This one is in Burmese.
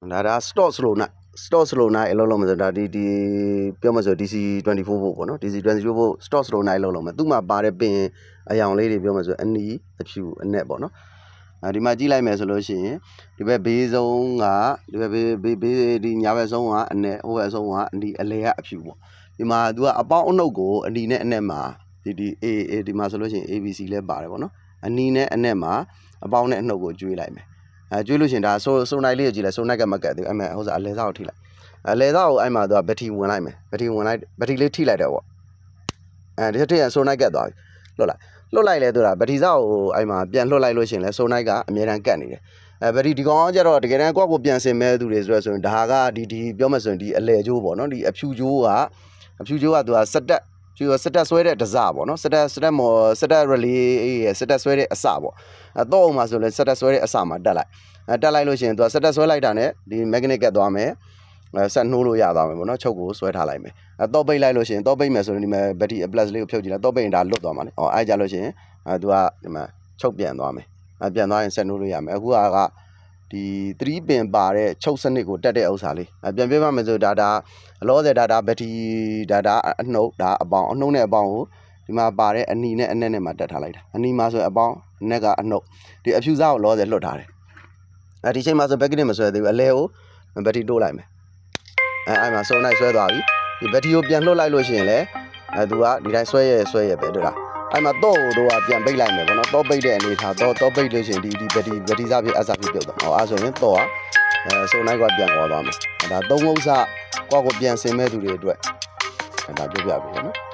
ဒါဒါ stock slow နာ stock slow နာအလုံးလုံးမဆိုဒါဒီဒီပြောမဆို DC 24ဖို့ပေါ့နော် DC 24ဖို့ stock slow နာအလုံးလုံးမသူ့မှာပါတဲ့ပင်အယောင်လေးတွေပြောမဆိုအနီအဖြူအနက်ပေါ့နော်အဲဒီမှာကြည့်လိုက်မယ်ဆိုလို့ရှိရင်ဒီဘက်ဘေးဆုံးကဒီဘက်ဘေးဘေးဘေးဒီညာဘက်ဆုံးကအနက်ဟိုဘက်ဆုံးကအနီအလဲကအဖြူပေါ့ဒီမှာ तू ကအပေါင်းအနှုတ်ကိုအနီနဲ့အနက်မှာဒီဒီ A A ဒီမှာဆိုလို့ရှိရင် ABC လဲပါတယ်ပေါ့နော်အနီနဲ့အနက်မှာအပေါင်းနဲ့အနှုတ်ကိုကျွေးလိုက်မယ် အဲကျွေးလို့ရှရင်ဒါဆိုဆိုနိုင်လေးကိုကြည့်လိုက်ဆိုနိုင်ကမကတ်သေးဘူးအဲ့မဲ့ဟိုစားအလဲစားကိုထိလိုက်အလဲစားကိုအဲ့မှာသူကဘက်ထရီဝင်လိုက်မယ်ဘက်ထရီဝင်လိုက်ဘက်ထရီလေးထိလိုက်တယ်ပေါ့အဲဒီတစ်ထည့်ရဆိုနိုင်ကတ်သွားပြီလွတ်လိုက်လွတ်လိုက်လဲသူကဘက်ထရီစားကိုအဲ့မှာပြန်လွတ်လိုက်လို့ရှရင်လဲဆိုနိုင်ကအမြဲတမ်းကတ်နေတယ်အဲဘက်ထရီဒီကောင်ကကျတော့တကယ်တမ်းကိုယ့်ကိုပြန်စင်မဲ့သူတွေဆိုရဆိုရင်ဒါကဒီဒီပြောမှဆိုရင်ဒီအလဲကျိုးပေါ့နော်ဒီအဖြူကျိုးကအဖြူကျိုးကသူကစက်တက် ကျိုးစက်တက်ဆွဲတဲ့ဒဇပေါ့နော်စက်တက်စက်တက်မော်စက်တက်ရလီစက်တက်ဆွဲတဲ့အစပေါ့အဲတော့အောင်မှာဆိုလဲစက်တက်ဆွဲတဲ့အစမှာတက်လိုက်အဲတက်လိုက်လို့ရှိရင်သူကစက်တက်ဆွဲလိုက်တာနဲ့ဒီ magnet ကတ်သွားမယ်အဲဆက်နှိုးလို့ရသွားမယ်ပေါ့နော်ချုပ်ကိုဆွဲထားလိုက်မယ်အဲတော့ပိတ်လိုက်လို့ရှိရင်တော့ပိတ်မယ်ဆိုရင်ဒီမှာ battery plus လေးကိုဖြုတ်ကြည့်လိုက်တော့ပိတ်ရင်ဒါလွတ်သွားမှာလေအော်အဲကြလို့ရှိရင်အဲသူကဒီမှာချုပ်ပြန်သွားမယ်အဲပြန်သွားရင်ဆက်နှိုးလို့ရမယ်အခုကက ဒီ3ပင်ပါတဲ့ချုပ်စနစ်ကိုတက်တဲ့ဥစ္စာလေးအဲပြန်ပြပါမယ်ဆိုဒါဒါအလောဆယ်ဒါဒါ battery ဒါဒါအနှုတ်ဒါအပေါင်းအနှုတ်နဲ့အပေါင်းကိုဒီမှာပါတဲ့အနီနဲ့အနက်နဲ့မှာတက်ထားလိုက်တာအနီမှာဆိုရင်အပေါင်းအနက်ကအနှုတ်ဒီအဖြူစားကိုလောဆယ်လွတ်ထားတယ်အဲဒီချိန်မှာဆိုဘက်ကနစ်မဆွဲသေးဘူးအလဲကိုဘက်ထရီတိုးလိုက်မယ်အဲအဲ့မှာစုံလိုက်ဆွဲသွားပြီဒီဘက်ထရီကိုပြန်လှုပ်လိုက်လို့ရှိရင်လည်းအဲသူကဒီတိုင်းဆွဲရဲဆွဲရဲပဲတို့လား အဲ့မှာတော့တို့ကပြန်ပိတ်လိုက်မယ်ပေါ့နော်တော့ပိတ်တဲ့အနေထားတော့တော့ပိတ်လို့ရှိရင်ဒီဒီဘက်ထရီဘက်ထရီစားပြအစားပြပြုတ်သွားဟောအဲ့ဆိုရင်တော့အဲစုံလိုက်ကပြန်သွားသွားမယ်အဲဒါသုံးဥစ္စာကိုယ့်ကိုပြန်ဆင်မဲ့သူတွေအတွက်အဲဒါပြောပြပေးရနော်